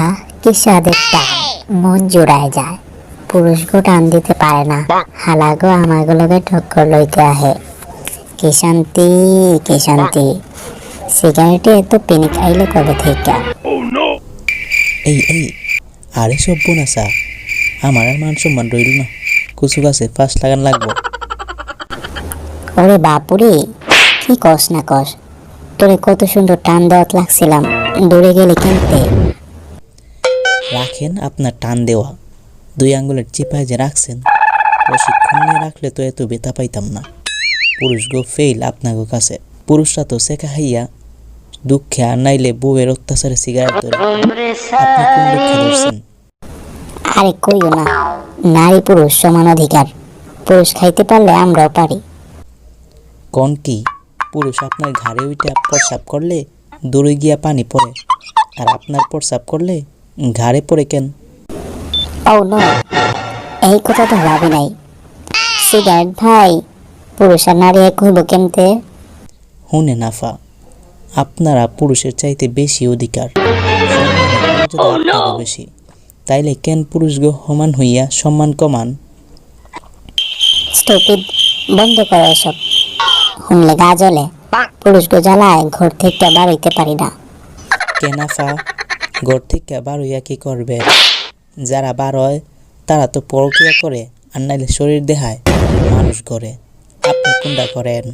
আহ কি স্বাদের টান মন জুড়ায় যায়। পুরুষগো টান দিতে পারে না। হালাগো আমাগুলোকে ঠক্কর লইতে আহে। কি শান্তি কি শান্তি। সিগারেটে এত পেনি খাইলে কবে থেকে? এই এই আরে সব বোনাসা আমার আর মান সম্মান রইল না। কুচু গাছে ফাঁস লাগান লাগবো। ওরে বাপুরে কি কস না কস? তোরে কত সুন্দর টান দেওয়াত লাগছিলাম। দূরে গেলে কিনতে রাখেন আপনার টান দেওয়া। দুই আঙ্গুলের চিপায় যে রাখছেন প্রশিক্ষণ নিয়ে রাখলে তো এত বেতা পাইতাম না। পুরুষ গো ফেইল আপনাগো কাছে। পুরুষরা তো শেখা হাইয়া দুঃখে আর নাইলে বউয়ের অত্যাচারে সিগারেট ধরে। আপনি কোন দুঃখে ধরছেন? আরে কইও না নারী পুরুষ সমান অধিকার। পুরুষ খাইতে পারলে আমরাও পারি। কন কি পুরুষ আপনার ঘাড়ে উইটা প্রসাব করলে দূরে গিয়া পানি পড়ে আর আপনার প্রসাব করলে ঘাড়ে পড়ে কেন? ও নো এই কথা তো ভাবি নাই। সিগারেট ভাই পুরুষ আর নারী এক হইব কেমতে হুনে নাফা আপনারা পুরুষের চাইতে বেশি অধিকার। সম্মানের বেশি। তাইলে কেন পুরুষ গো সমান হইয়া সম্মান কমান? স্টুপিড বন্ধ করো এসব। শুনলে গা জ্বলে পুরুষ গো জ্বালায় ঘর থেকে হইতে পারি না। কেনাফা ঘর থেকে বার হইয়া কি করবে? যারা বার হয় তারা তো পরকিয়া করে আর নাইলে শরীর দেহায় মানুষ করে আপনি কোনটা করেন?